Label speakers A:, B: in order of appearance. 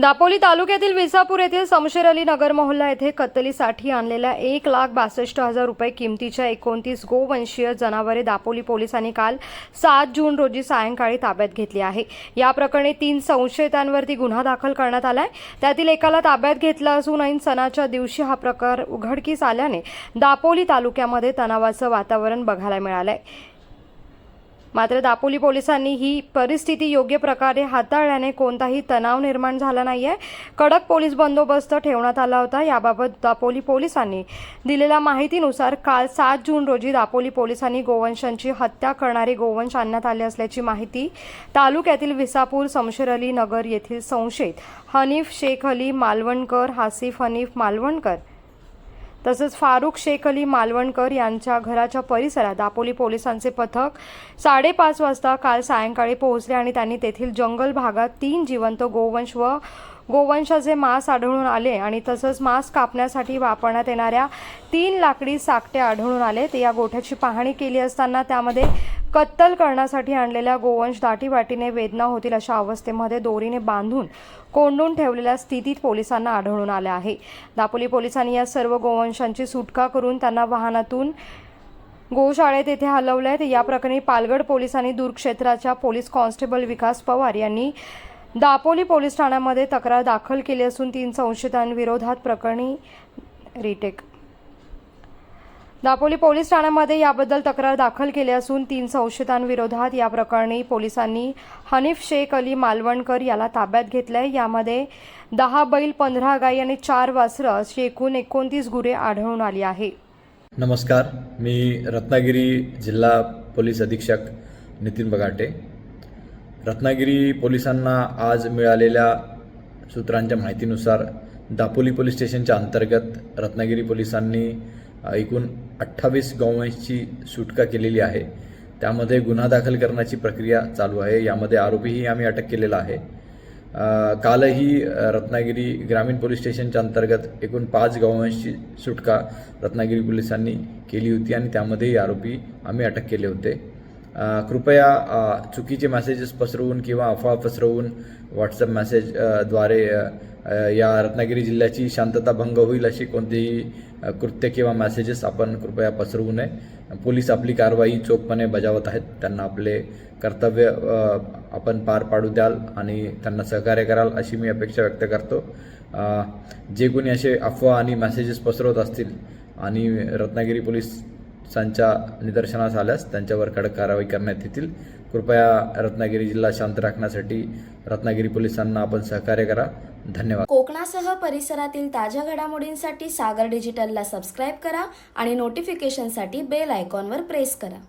A: दापोली तालुक्यातील विसापूर येथील समशेर अली नगर मोहल्ला येथे कत्तलीसाठी आणलेल्या एक लाख बासष्ट हजार रुपये किमतीच्या एकोणतीस गोवंशीय जनावरे दापोली पोलिसांनी काल सात जून रोजी सायंकाळी ताब्यात घेतली आहे. या प्रकरणी तीन संशयितांवरती गुन्हा दाखल करण्यात आलाय. त्यातील एकाला ताब्यात घेतला असून ऐन सणाच्या दिवशी हा प्रकार उघडकीस आल्याने दापोली तालुक्यामध्ये तणावाचं वातावरण बघायला मिळालं आहे मात्र दापोली पोलिसांनी ही परिस्थिती योग्य प्रकारे हाताळल्याने कोणताही तणाव निर्माण झाला नाही आहे कडक पोलीस बंदोबस्त ठेवण्यात आला होता. याबाबत दापोली पोलिसांनी दिलेल्या माहितीनुसार काल सात जून रोजी दापोली पोलिसांनी गोवंशांची हत्या करणारे गोवंश आणण्यात आले असल्याची माहिती तालुक्यातील विसापूर समशेर अली नगर येथील संशयित हनीफ शेख अली मालवणकर हासिफ हनीफ मालवणकर तसंच फारुख शेख अली मालवणकर यांच्या घराच्या परिसरात दापोली पोलिसांचे पथक साडेपाच वाजता काल सायंकाळी पोहोचले आणि त्यांनी तेथील जंगल भागात तीन जिवंत गोवंश व गोवंशाचे मांस आढळून आले आणि तसंच मांस कापण्यासाठी वापरण्यात येणाऱ्या तीन लाकडी साकटे आढळून आले. ते या गोठ्याची पाहणी केली असताना त्यामध्ये कत्तल करण्यासाठी आणलेल्या गोवंश दाटीवाटीने वेदना होतील अशा अवस्थेमध्ये दोरीने बांधून कोंडून ठेवलेल्या स्थितीत पोलिसांना आढळून आले आहे. दापोली पोलिसांनी या सर्व गोवंशांची सुटका करून त्यांना वाहनातून गोशाळेत येथे हलवलं आहे या प्रकरणी पालगड पोलिसांनी दूर क्षेत्राच्या पोलीस कॉन्स्टेबल विकास पवार यांनी दापोली पोलीस ठाण्यामध्ये तक्रार दाखल केली असून तीन संशयितांविरोधात प्रकरणी रिटेक दापोली पोलीस ठाण्यामध्ये याबद्दल तक्रार दाखल केली असून तीन संशयितांविरोधात या प्रकरणी पोलिसांनी हनीफ शेख अली मालवणकर याला ताब्यात घेतलंय. यामध्ये दहा बैल पंधरा गाई आणि चार वासरं अशी एकूण एकोणतीस गुरे आढळून आली आहे.
B: नमस्कार मी रत्नागिरी जिल्हा पोलीस अधीक्षक नितीन बगाटे. रत्नागिरी पोलिसांना आज मिळालेल्या सूत्रांच्या माहितीनुसार दापोली पोलीस स्टेशनच्या अंतर्गत रत्नागिरी पोलिसांनी एकूण अठ्ठावीस गोवंशची सुटका केलेली आहे. त्यामध्ये गुन्हा दाखल करण्याची प्रक्रिया चालू आहे. यामध्ये आरोपीही आम्ही अटक केलेला आहे. कालही रत्नागिरी ग्रामीण पोलीस स्टेशनच्या अंतर्गत एकूण पाच गोवंशची सुटका रत्नागिरी पोलिसांनी केली होती आणि त्यामध्येही आरोपी आम्ही अटक केले होते. कृपया चुकीचे मेसेजेस पसरवून किंवा अफवा पसरवून व्हॉट्सअप मेसेजद्वारे या रत्नागिरी जिल्ह्याची शांतता भंग होईल अशी कोणतीही कृत्य किंवा मेसेजेस आपण कृपया पसरवू नये. पोलीस आपली कारवाई चोखपणे बजावत आहेत. त्यांना आपले कर्तव्य आपण पार पाडू द्याल आणि त्यांना सहकार्य कराल अशी मी अपेक्षा व्यक्त करतो. जे कोणी असे अफवा आणि मेसेजेस पसरवत असतील आणि रत्नागिरी पोलीस संचा निदर्शनास आल्यास त्यांच्यावर कडक कारवाई करण्यात येतील. कृपया रत्नागिरी जिल्हा शांत राखण्यासाठी रत्नागिरी पोलिसांना आपण सहकार्य करा. धन्यवाद.
C: कोकणासह परिसरातील ताज्या घडामोडींसाठी सागर डिजिटलला सबस्क्राईब करा आणि नोटिफिकेशनसाठी बेल आयकॉनवर प्रेस करा.